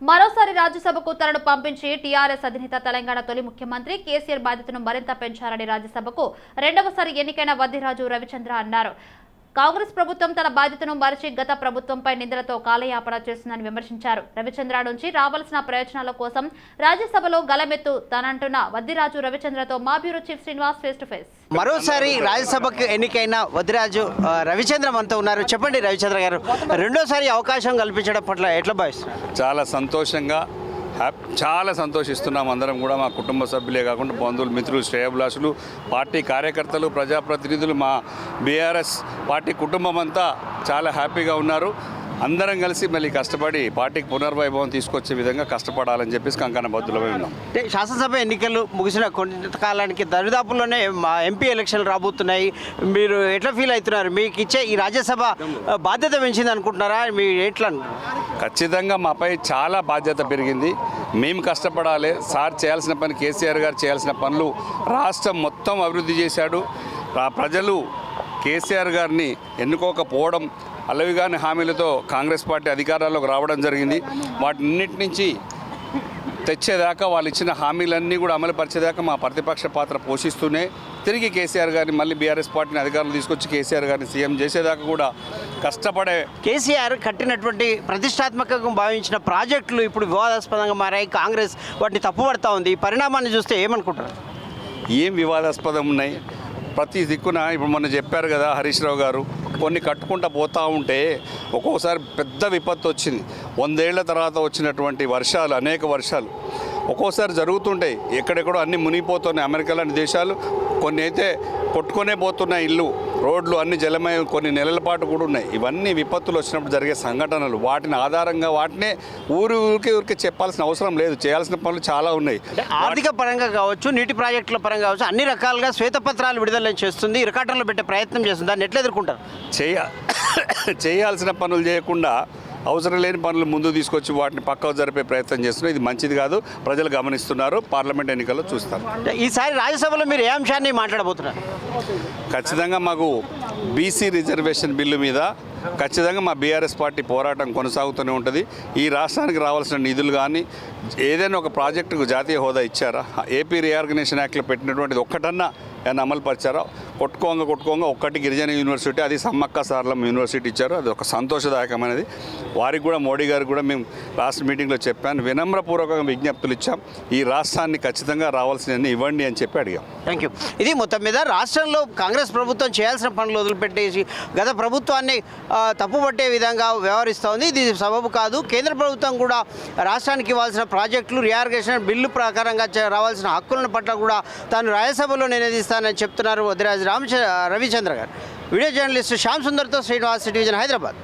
మరోసారి రాజ్యసభకు తనను పంపించి టీఆర్ఎస్ అధినేత తెలంగాణ తొలి ముఖ్యమంత్రి కేసీఆర్ బాధ్యతను మరింత పెంచారని రాజ్యసభకు రెండవసారి ఎన్నికైన వద్దిరాజు రవిచంద్ర అన్నారు. కాంగ్రెస్ ప్రభుత్వం తన బాధ్యతను మరిచి గత ప్రభుత్వంపై నిందలతో కాలయాపన చేస్తుందని విమర్శించారు. రవిచంద్ర నుంచి రావాల్సిన ప్రయోజనాల కోసం రాజ్యసభలో గలమెత్తు తనంటున్న వద్దిరాజు రవిచంద్రతో మా bureau chief Srinivas face to face. మరోసారి రాజ్యసభకు ఎన్నికైన వదిరాజు ఆ, రవిచంద్ర మనతో ఉన్నారు. చెప్పండి రవిచంద్ర గారు రెండోసారి అవకాశం కల్పించడం పట్ల ఎట్లా భావిస్తారు చాలా సంతోషంగా చాలా సంతోషిస్తున్నాం అందరం కూడా మా కుటుంబ సభ్యులే కాకుండా బంధువులు మిత్రులు శ్రేయభిలాషులు పార్టీ కార్యకర్తలు ప్రజాప్రతినిధులు మా బీఆర్ఎస్ పార్టీ కుటుంబం అంతా చాలా హ్యాపీగా ఉన్నారు. అందరం కలిసి మళ్ళీ కష్టపడి పార్టీకి పునర్వైభవం తీసుకొచ్చే విధంగా కష్టపడాలని చెప్పేసి కంకణ బద్దులమై ఉన్నాం. అంటే శాసనసభ ఎన్నికలు ముగిసిన కొంతకాలానికి దరిదాపుల్లోనే ఎంపీ ఎలక్షన్లు రాబోతున్నాయి. మీరు ఎట్లా ఫీల్ అవుతున్నారు? మీకు ఇచ్చే ఈ రాజ్యసభ బాధ్యత పెంచింది అనుకుంటున్నారా? మీ ఎట్లా? ఖచ్చితంగా మాపై చాలా బాధ్యత పెరిగింది. మేము కష్టపడాలి. సార్ చేయాల్సిన పని కేసీఆర్ గారు చేయాల్సిన పనులు రాష్ట్రం మొత్తం అభివృద్ధి చేశాడు. ప్రజలు కేసీఆర్ గారిని ఎన్నుకోకపోవడం అలవిగాని హామీలతో కాంగ్రెస్ పార్టీ అధికారాల్లోకి రావడం జరిగింది. వాటిన్నిటి నుంచి తెచ్చేదాకా వాళ్ళు ఇచ్చిన హామీలన్నీ కూడా అమలు పరిచేదాకా మా ప్రతిపక్ష పాత్ర పోషిస్తూనే తిరిగి కేసీఆర్ గారిని మళ్ళీ బీఆర్ఎస్ పార్టీని అధికారులు తీసుకొచ్చి కేసీఆర్ గారిని సీఎం చేసేదాకా కూడా కష్టపడే కేసీఆర్ కట్టినటువంటి ప్రతిష్టాత్మకంగా భావించిన ప్రాజెక్టులు ఇప్పుడు వివాదాస్పదంగా మారాయి. కాంగ్రెస్ వాటిని తప్పుపడతా ఉంది. ఈ పరిణామాన్ని చూస్తే ఏమనుకుంటారు? ఏం వివాదాస్పదం ఉన్నాయి? ప్రతి దిక్కున ఇప్పుడు మొన్న చెప్పారు కదా హరీష్ రావు గారు కొన్ని కట్టుకుంటా పోతూ ఉంటే ఒక్కోసారి పెద్ద విపత్తు వచ్చింది. వందేళ్ళ తర్వాత వచ్చినటువంటి వర్షాలు అనేక వర్షాలు ఒక్కోసారి జరుగుతుంటాయి. ఎక్కడెక్కడో అన్ని మునిగిపోతున్నాయి. అమెరికా లాంటి దేశాలు కొన్ని అయితే కొట్టుకునే పోతున్నాయి ఇల్లు. రోడ్లు అన్ని జలమయం కొన్ని నెలల పాటు కూడా ఉన్నాయి. ఇవన్నీ విపత్తులు వచ్చినప్పుడు జరిగే సంఘటనలు. వాటిని ఆధారంగా వాటినే ఊరు ఊరికి ఊరికి చెప్పాల్సిన అవసరం లేదు. చేయాల్సిన పనులు చాలా ఉన్నాయి. ఆర్థిక పరంగా కావచ్చు నీటి ప్రాజెక్టుల పరంగా కావచ్చు అన్ని రకాలుగా శ్వేతపత్రాలు విడుదల చేస్తుంది ఇరకాటంలో పెట్టే ప్రయత్నం చేస్తుంది. దాన్ని ఎట్లా ఎదుర్కొంటారు? చేయ చేయాల్సిన పనులు చేయకుండా అవసరం లేని పనులు ముందు తీసుకొచ్చి వాటిని పక్కకు జరిపే ప్రయత్నం చేస్తున్నారు. ఇది మంచిది కాదు. ప్రజలు గమనిస్తున్నారు. పార్లమెంట్ ఎన్నికల్లో చూస్తారు. ఈసారి రాజ్యసభలో మీరు ఏ అంశాన్ని మాట్లాడబోతున్నారు? ఖచ్చితంగా మాకు బీసీ రిజర్వేషన్ బిల్లు మీద ఖచ్చితంగా మా బీఆర్ఎస్ పార్టీ పోరాటం కొనసాగుతూనే ఉంటుంది. ఈ రాష్ట్రానికి రావాల్సిన నిధులు కానీ ఏదైనా ఒక ప్రాజెక్టుకు జాతీయ హోదా ఇచ్చారా? ఏపీ రీఆర్గనైజేషన్ యాక్ట్లో పెట్టినటువంటిది ఒక్కటన్నా ఏమైనా అమలు పరిచారా కొట్టుకోంగా కొట్టుకోంగా ఒక్కటి గిరిజన యూనివర్సిటీ అది సమ్మక్క సార్లం యూనివర్సిటీ ఇచ్చారు. అది ఒక సంతోషదాయకమైనది వారికి కూడా మోడీ గారికి కూడా మేము లాస్ట్ మీటింగ్లో చెప్పాను. వినమ్రపూర్వకంగా విజ్ఞప్తులు ఇచ్చాం. ఈ రాష్ట్రాన్ని ఖచ్చితంగా రావాల్సినవన్నీ ఇవ్వండి అని చెప్పి అడిగాం. థ్యాంక్ యూ ఇది మొత్తం మీద రాష్ట్రంలో కాంగ్రెస్ ప్రభుత్వం చేయాల్సిన పనులు వదిలిపెట్టేసి గత ప్రభుత్వాన్ని తప్పుపట్టే విధంగా వ్యవహరిస్తోంది ఇది సబబు కాదు. కేంద్ర ప్రభుత్వం కూడా రాష్ట్రానికి ఇవ్వాల్సిన ప్రాజెక్టులు రియార్గేషన్ బిల్లు ప్రకారంగా చే- రావాల్సిన హక్కులను పట్ల కూడా తాను రాజ్యసభలో నినదిస్తానని చెప్తున్నారు వదిరాజు రామచ రవిచంద్ర గారు. వీడియో జర్నలిస్ట్ శ్యామ్ సుందర్తో శ్రీనివాస్ డివిజన్ హైదరాబాద్.